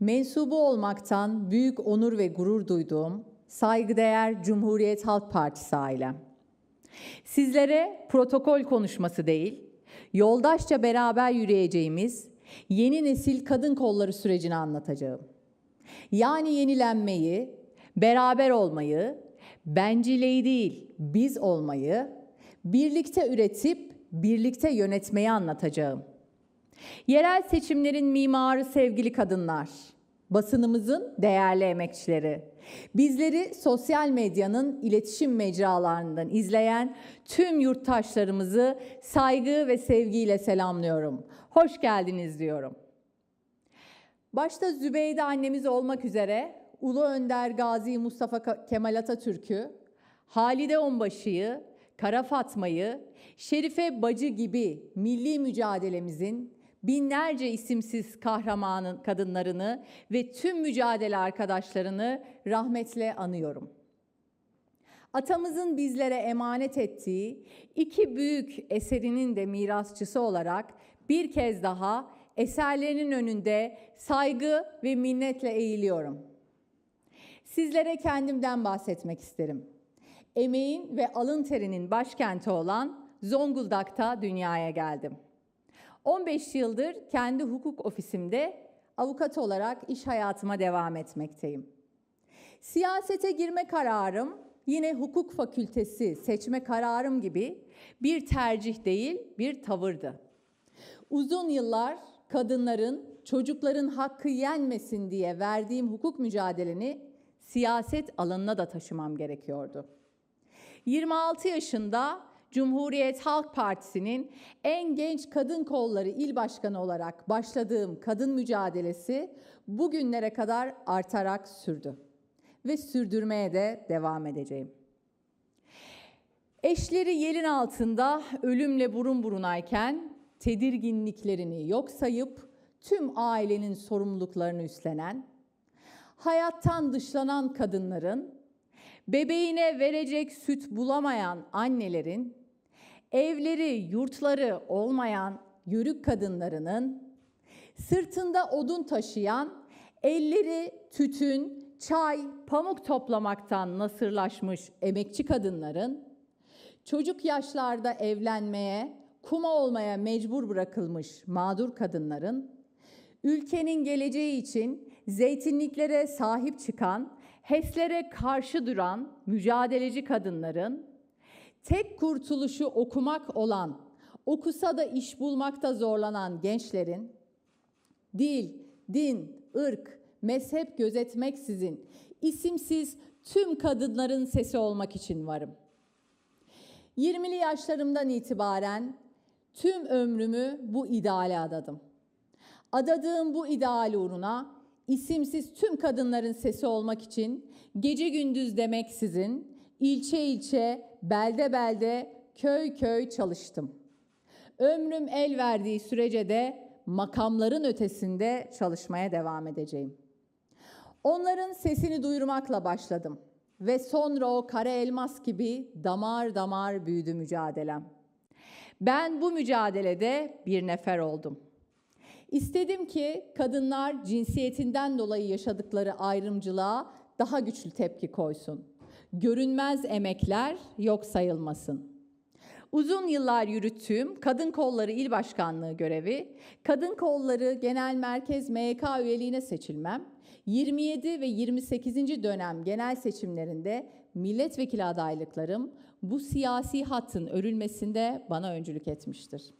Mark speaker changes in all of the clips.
Speaker 1: mensubu olmaktan büyük onur ve gurur duyduğum saygıdeğer Cumhuriyet Halk Partisi ailem. Sizlere protokol konuşması değil, yoldaşça beraber yürüyeceğimiz yeni nesil kadın kolları sürecini anlatacağım. Yani yenilenmeyi, beraber olmayı, bencilleyi değil biz olmayı, birlikte üretip birlikte yönetmeyi anlatacağım. Yerel seçimlerin mimarı sevgili kadınlar, basınımızın değerli emekçileri, bizleri sosyal medyanın iletişim mecralarından izleyen tüm yurttaşlarımızı saygı ve sevgiyle selamlıyorum. Hoş geldiniz diyorum. Başta Zübeyde annemiz olmak üzere Ulu Önder Gazi Mustafa Kemal Atatürk'ü, Halide Onbaşı'yı, Kara Fatma'yı, Şerife Bacı gibi milli mücadelemizin binlerce isimsiz kahramanın kadınlarını ve tüm mücadele arkadaşlarını rahmetle anıyorum. Atamızın bizlere emanet ettiği iki büyük eserinin de mirasçısı olarak bir kez daha eserlerinin önünde saygı ve minnetle eğiliyorum. Sizlere kendimden bahsetmek isterim. Emeğin ve alın terinin başkenti olan Zonguldak'ta dünyaya geldim. 15 yıldır kendi hukuk ofisimde avukat olarak iş hayatıma devam etmekteyim. Siyasete girme kararım yine hukuk fakültesi seçme kararım gibi bir tercih değil, bir tavırdı. Uzun yıllar kadınların, çocukların hakkı yenmesin diye verdiğim hukuk mücadeleni siyaset alanına da taşımam gerekiyordu. 26 yaşında Cumhuriyet Halk Partisi'nin en genç kadın kolları il başkanı olarak başladığım kadın mücadelesi bugünlere kadar artarak sürdü ve sürdürmeye de devam edeceğim. Eşleri yelin altında ölümle burun burunayken tedirginliklerini yok sayıp tüm ailenin sorumluluklarını üstlenen, hayattan dışlanan kadınların, bebeğine verecek süt bulamayan annelerin, evleri, yurtları olmayan yörük kadınlarının, sırtında odun taşıyan, elleri tütün, çay, pamuk toplamaktan nasırlaşmış emekçi kadınların, çocuk yaşlarda evlenmeye, kuma olmaya mecbur bırakılmış mağdur kadınların, ülkenin geleceği için zeytinliklere sahip çıkan, HES'lere karşı duran mücadeleci kadınların, tek kurtuluşu okumak olan, okusa da iş bulmakta zorlanan gençlerin, dil, din, ırk, mezhep gözetmeksizin isimsiz tüm kadınların sesi olmak için varım. 20'li yaşlarımdan itibaren tüm ömrümü bu ideale adadım. Adadığım bu ideal uğruna isimsiz tüm kadınların sesi olmak için gece gündüz demeksizin ilçe ilçe, belde belde, köy köy çalıştım. Ömrüm el verdiği sürece de makamların ötesinde çalışmaya devam edeceğim. Onların sesini duyurmakla başladım ve sonra o kara elmas gibi damar damar büyüdü mücadelem. Ben bu mücadelede bir nefer oldum. İstedim ki kadınlar cinsiyetinden dolayı yaşadıkları ayrımcılığa daha güçlü tepki koysun. Görünmez emekler yok sayılmasın. Uzun yıllar yürüttüğüm Kadın Kolları İl Başkanlığı görevi, Kadın Kolları Genel Merkez MYK üyeliğine seçilmem, 27 ve 28. dönem genel seçimlerinde milletvekili adaylıklarım bu siyasi hattın örülmesinde bana öncülük etmiştir.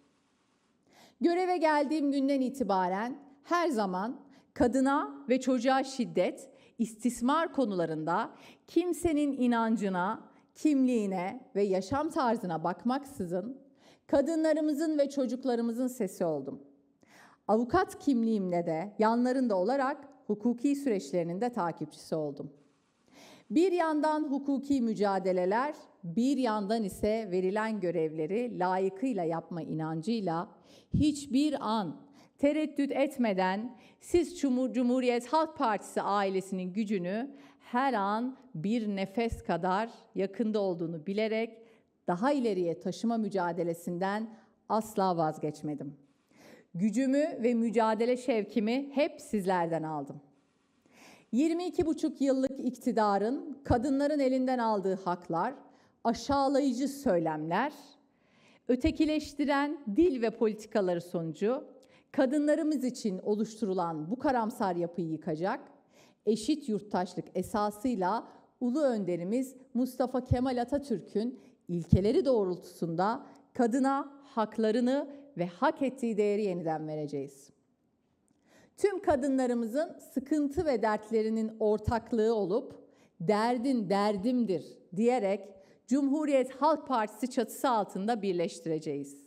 Speaker 1: Göreve geldiğim günden itibaren her zaman kadına ve çocuğa şiddet, istismar konularında kimsenin inancına, kimliğine ve yaşam tarzına bakmaksızın kadınlarımızın ve çocuklarımızın sesi oldum. Avukat kimliğimle de yanlarında olarak hukuki süreçlerinin de takipçisi oldum. Bir yandan hukuki mücadeleler, bir yandan ise verilen görevleri layıkıyla yapma inancıyla hiçbir an tereddüt etmeden siz Cumhuriyet Halk Partisi ailesinin gücünü her an bir nefes kadar yakında olduğunu bilerek daha ileriye taşıma mücadelesinden asla vazgeçmedim. Gücümü ve mücadele şevkimi hep sizlerden aldım. 22,5 yıllık iktidarın kadınların elinden aldığı haklar, aşağılayıcı söylemler, ötekileştiren dil ve politikaları sonucu kadınlarımız için oluşturulan bu karamsar yapıyı yıkacak, eşit yurttaşlık esasıyla ulu önderimiz Mustafa Kemal Atatürk'ün ilkeleri doğrultusunda kadına haklarını ve hak ettiği değeri yeniden vereceğiz. Tüm kadınlarımızın sıkıntı ve dertlerinin ortaklığı olup derdin derdimdir diyerek Cumhuriyet Halk Partisi çatısı altında birleştireceğiz.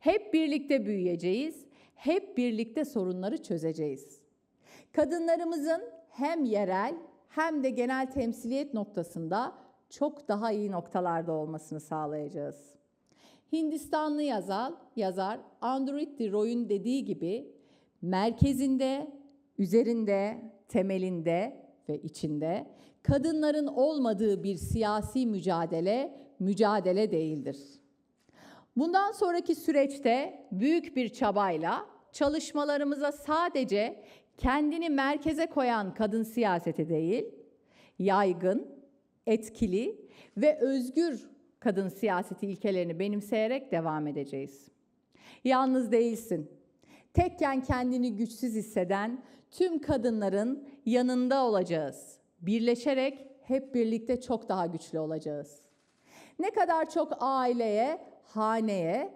Speaker 1: Hep birlikte büyüyeceğiz, hep birlikte sorunları çözeceğiz. Kadınlarımızın hem yerel hem de genel temsiliyet noktasında çok daha iyi noktalarda olmasını sağlayacağız. Hindistanlı yazar, yazar Andrew Roy'un dediği gibi merkezinde, üzerinde, temelinde ve içinde kadınların olmadığı bir siyasi mücadele mücadele değildir. Bundan sonraki süreçte büyük bir çabayla çalışmalarımıza sadece kendini merkeze koyan kadın siyaseti değil, yaygın, etkili ve özgür kadın siyaseti ilkelerini benimseyerek devam edeceğiz. Yalnız değilsin. Tekken kendini güçsüz hisseden tüm kadınların yanında olacağız. Birleşerek hep birlikte çok daha güçlü olacağız. Ne kadar çok aileye, haneye,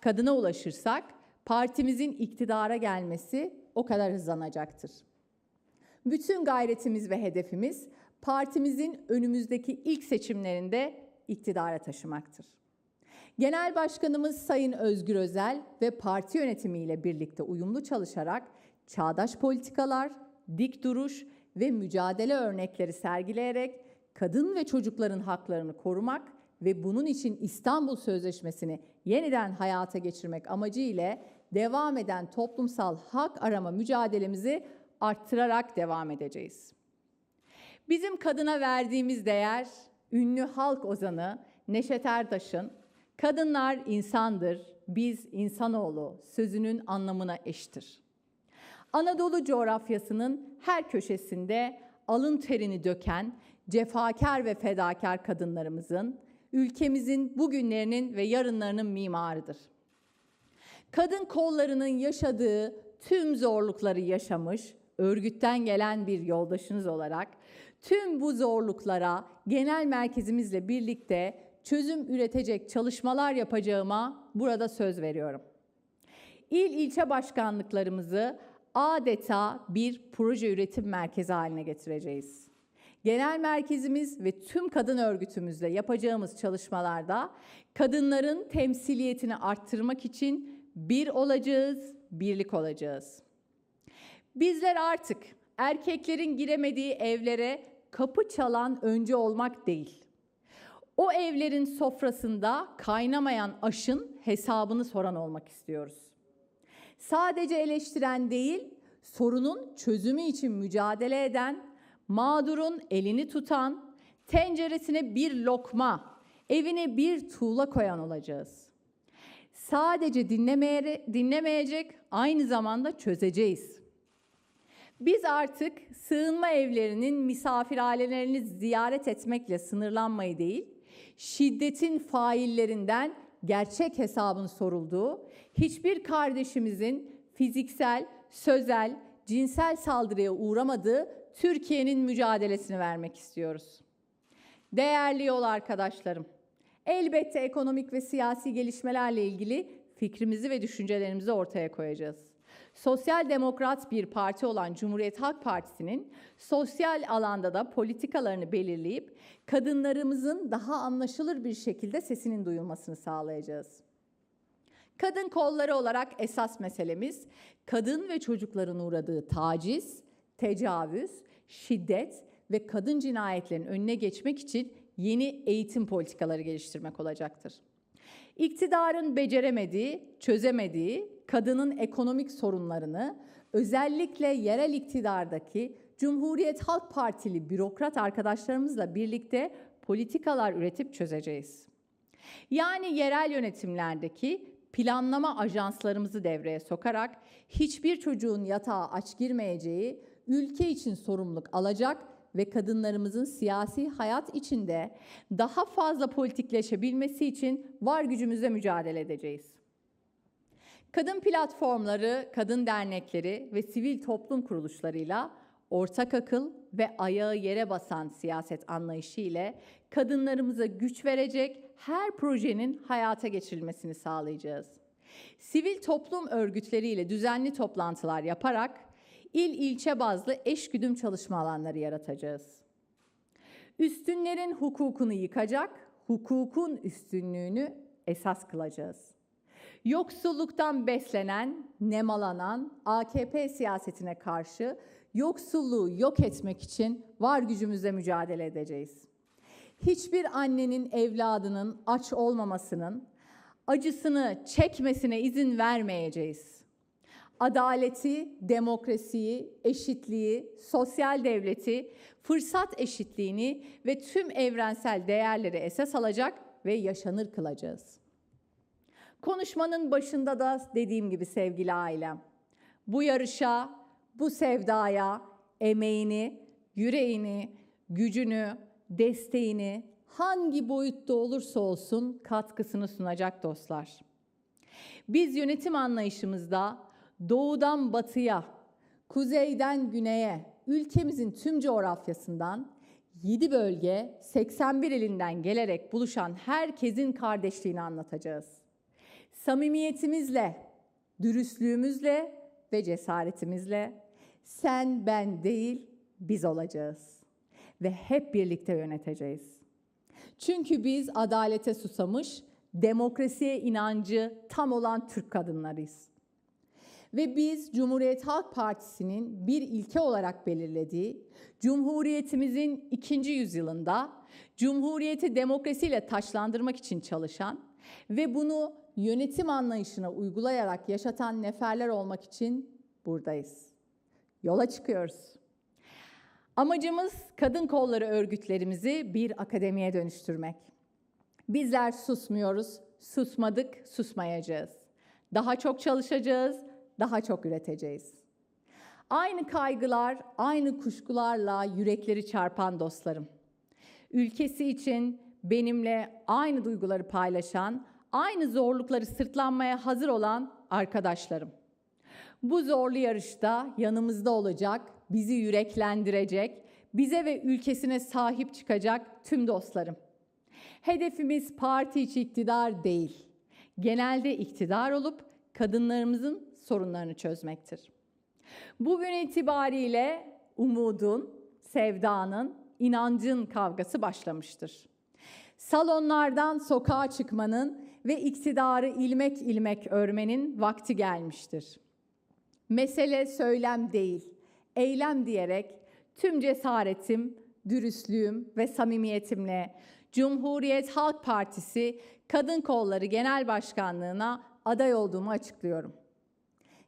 Speaker 1: kadına ulaşırsak partimizin iktidara gelmesi o kadar hızlanacaktır. Bütün gayretimiz ve hedefimiz partimizin önümüzdeki ilk seçimlerinde iktidara taşımaktır. Genel Başkanımız Sayın Özgür Özel ve parti yönetimiyle birlikte uyumlu çalışarak çağdaş politikalar, dik duruş ve mücadele örnekleri sergileyerek kadın ve çocukların haklarını korumak ve bunun için İstanbul Sözleşmesi'ni yeniden hayata geçirmek amacı ile devam eden toplumsal hak arama mücadelemizi arttırarak devam edeceğiz. Bizim kadına verdiğimiz değer ünlü halk ozanı Neşet Ertaş'ın kadınlar insandır, biz insanoğlu sözünün anlamına eştir. Anadolu coğrafyasının her köşesinde alın terini döken cefakar ve fedakar kadınlarımızın ülkemizin bugünlerinin ve yarınlarının mimarıdır. Kadın kollarının yaşadığı tüm zorlukları yaşamış, örgütten gelen bir yoldaşınız olarak tüm bu zorluklara genel merkezimizle birlikte çözüm üretecek çalışmalar yapacağıma burada söz veriyorum. İl ilçe başkanlıklarımızı adeta bir proje üretim merkezi haline getireceğiz. Genel merkezimiz ve tüm kadın örgütümüzle yapacağımız çalışmalarda kadınların temsiliyetini arttırmak için bir olacağız, birlik olacağız. Bizler artık erkeklerin giremediği evlere kapı çalan önce olmak değil. O evlerin sofrasında kaynamayan aşın hesabını soran olmak istiyoruz. Sadece eleştiren değil, sorunun çözümü için mücadele eden, mağdurun elini tutan, tenceresine bir lokma, evine bir tuğla koyan olacağız. Sadece dinlemeye, dinlemeyecek, aynı zamanda çözeceğiz. Biz artık sığınma evlerinin misafirhanelerini ziyaret etmekle sınırlanmayı değil, şiddetin faillerinden gerçek hesabın sorulduğu, hiçbir kardeşimizin fiziksel, sözel, cinsel saldırıya uğramadığı Türkiye'nin mücadelesini vermek istiyoruz. Değerli yol arkadaşlarım, elbette ekonomik ve siyasi gelişmelerle ilgili fikrimizi ve düşüncelerimizi ortaya koyacağız. Sosyal demokrat bir parti olan Cumhuriyet Halk Partisi'nin sosyal alanda da politikalarını belirleyip kadınlarımızın daha anlaşılır bir şekilde sesinin duyulmasını sağlayacağız. Kadın kolları olarak esas meselemiz kadın ve çocukların uğradığı taciz, tecavüz, şiddet ve kadın cinayetlerinin önüne geçmek için yeni eğitim politikaları geliştirmek olacaktır. İktidarın beceremediği, çözemediği kadının ekonomik sorunlarını özellikle yerel iktidardaki Cumhuriyet Halk Partili bürokrat arkadaşlarımızla birlikte politikalar üretip çözeceğiz. Yani yerel yönetimlerdeki planlama ajanslarımızı devreye sokarak hiçbir çocuğun yatağa aç girmeyeceği, ülke için sorumluluk alacak ve kadınlarımızın siyasi hayat içinde daha fazla politikleşebilmesi için var gücümüzle mücadele edeceğiz. Kadın platformları, kadın dernekleri ve sivil toplum kuruluşlarıyla ortak akıl ve ayağı yere basan siyaset anlayışı ile kadınlarımıza güç verecek her projenin hayata geçirilmesini sağlayacağız. Sivil toplum örgütleriyle düzenli toplantılar yaparak il ilçe bazlı eşgüdüm çalışma alanları yaratacağız. Üstünlerin hukukunu yıkacak, hukukun üstünlüğünü esas kılacağız. Yoksulluktan beslenen, nemalanan AKP siyasetine karşı yoksulluğu yok etmek için var gücümüzle mücadele edeceğiz. Hiçbir annenin evladının aç olmamasının, acısını çekmesine izin vermeyeceğiz. Adaleti, demokrasiyi, eşitliği, sosyal devleti, fırsat eşitliğini ve tüm evrensel değerleri esas alacak ve yaşanır kılacağız. Konuşmanın başında da dediğim gibi sevgili ailem, bu yarışa, bu sevdaya emeğini, yüreğini, gücünü, desteğini hangi boyutta olursa olsun katkısını sunacak dostlar. Biz yönetim anlayışımızda doğudan batıya, kuzeyden güneye, ülkemizin tüm coğrafyasından 7 bölge 81 ilinden gelerek buluşan herkesin kardeşliğini anlatacağız. Samimiyetimizle, dürüstlüğümüzle ve cesaretimizle sen ben değil biz olacağız ve hep birlikte yöneteceğiz. Çünkü biz adalete susamış, demokrasiye inancı tam olan Türk kadınlarıyız. Ve biz Cumhuriyet Halk Partisi'nin bir ilke olarak belirlediği, Cumhuriyetimizin ikinci yüzyılında Cumhuriyeti demokrasiyle taşlandırmak için çalışan ve bunu yönetim anlayışına uygulayarak yaşatan neferler olmak için buradayız. Yola çıkıyoruz. Amacımız kadın kolları örgütlerimizi bir akademiye dönüştürmek. Bizler susmuyoruz, susmadık, susmayacağız. Daha çok çalışacağız, daha çok üreteceğiz. Aynı kaygılar, aynı kuşkularla yürekleri çarpan dostlarım. Ülkesi için benimle aynı duyguları paylaşan, aynı zorlukları sırtlanmaya hazır olan arkadaşlarım. Bu zorlu yarışta yanımızda olacak, bizi yüreklendirecek, bize ve ülkesine sahip çıkacak tüm dostlarım. Hedefimiz parti içi iktidar değil. Genelde iktidar olup kadınlarımızın sorunlarını çözmektir. Bugün itibariyle umudun, sevdanın, inancın kavgası başlamıştır. Salonlardan sokağa çıkmanın ve iktidarı ilmek ilmek örmenin vakti gelmiştir. Mesele söylem değil, eylem diyerek tüm cesaretim, dürüstlüğüm ve samimiyetimle Cumhuriyet Halk Partisi Kadın Kolları Genel Başkanlığına aday olduğumu açıklıyorum.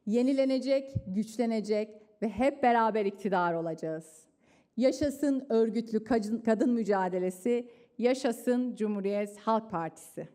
Speaker 1: Yenilenecek, güçlenecek ve hep beraber iktidar olacağız. Yaşasın örgütlü kadın mücadelesi, yaşasın Cumhuriyet Halk Partisi.